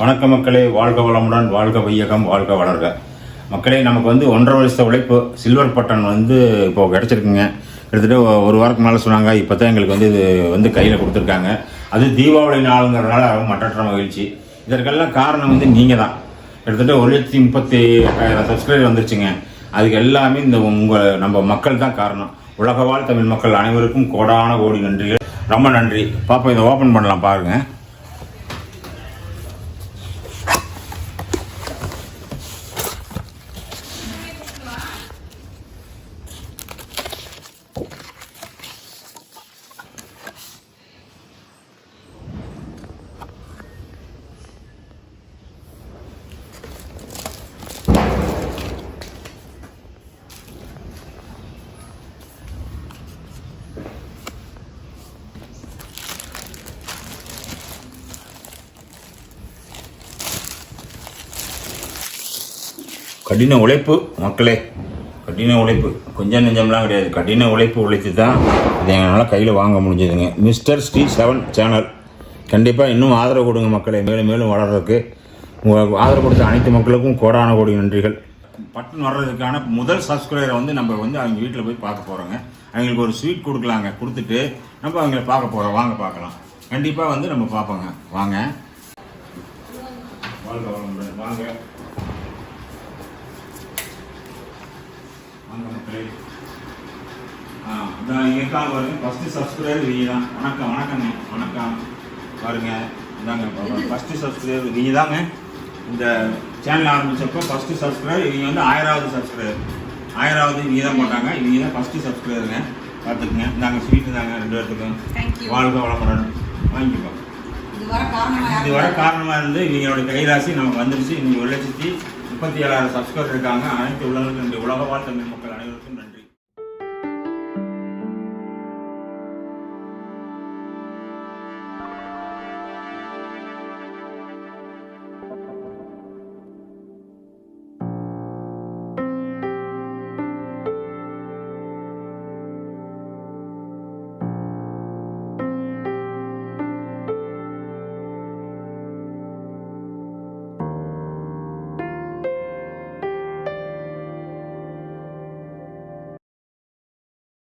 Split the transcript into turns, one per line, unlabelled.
வணக்க மக்களே வாழ்க வளமுடன் வாழ்க வையகம் வாழ்க வளர்க. மக்களே நமக்கு வந்து ஒன்றரை வருஷ உழைப்பு சில்வர் பட்டன் வந்து இப்போ கிடச்சிருக்குங்க. கிட்டத்தட்ட ஒரு வாரத்துக்கு மேலே சொன்னாங்க இப்போ தான் எங்களுக்கு வந்து இது வந்து கையில் கொடுத்துருக்காங்க. அது தீபாவளி நாளுங்கிறதுனால மற்றற்ற மகிழ்ச்சி. இதற்கெல்லாம் காரணம் வந்து நீங்கள் தான் கிட்டத்தட்ட ஒரு லட்சத்தி முப்பத்தி எட்டாயிரம் சப்ஸ்கிரைபர் வந்துருச்சுங்க. அதுக்கு எல்லாமே இந்த உங்கள் நம்ம மக்கள் தான் காரணம். உலக வாழ் தமிழ் மக்கள் அனைவருக்கும் கோடான கோடி நன்றிகள். ரொம்ப நன்றி. பாப்பா இதை ஓப்பன் பண்ணலாம் பாருங்கள் கடின உழைப்பு மக்களே கடின உழைப்பு. கொஞ்சம் நெஞ்சம்லாம் கிடையாது. கடின உழைப்பு உழைத்து தான் இதை எங்களால் கையில் வாங்க முடிஞ்சதுங்க. Mister Sri seven channel. கண்டிப்பாக இன்னும் ஆதரவு கொடுங்க மக்களே. மேலும் மேலும் வளர்கிறதுக்கு உங்கள் ஆதரவு கொடுத்த அனைத்து மக்களுக்கும் கோடான கோடி நன்றிகள். பட்டன் வர்றதுக்கான முதல் சப்ஸ்கிரைபரை வந்து நம்ம வந்து அவங்க வீட்டில் போய் பார்க்க போகிறோங்க அவங்களுக்கு ஒரு ஸ்வீட் கொடுக்கலாங்க. கொடுத்துட்டு நம்ம அவங்கள பார்க்க போகிறோம் வாங்க பார்க்கலாம். கண்டிப்பாக வந்து நம்ம பார்ப்போங்க. வாங்க. வாழ்க வாங்க. ஆ இதான் இங்கே இருக்காங்க பாருங்க ஃபஸ்ட்டு சப்ஸ்கிரைபர் நீங்க தான். வணக்கம் வணக்கங்க. வணக்கம். பாருங்க. இதாங்க ஃபஸ்ட்டு சப்ஸ்கிரைபர் நீங்க தாங்க இந்த சேனல் ஆரம்பிச்சப்போ ஃபஸ்ட்டு சப்ஸ்கிரைபர் இவங்க வந்து ஆயிராவது சப்ஸ்கிரைபர் ஆயிராவது இவங்க தான் போட்டாங்க. இவங்க தான் ஃபஸ்ட்டு சப்ஸ்கிரைபருங்க பார்த்துக்குங்க. இந்தாங்க ஸ்வீட்டு தாங்க ரெண்டு பேர்த்துக்கும். வாழ்க வளமுடன். வாங்கிக்கோ.
இது வர காரணமா
இது வர காரணமாக இருந்து இவங்களோட கைராசி நமக்கு வந்துருச்சு. இன்னைக்கு ஒரு லட்சத்தி முப்பத்தி ஏழாயிரம் சப்ஸ்கிரைபர் இருக்காங்க. அனைத்து உலகம் உலக வாழ் தமிழ் மக்கள் அனைவருக்கும்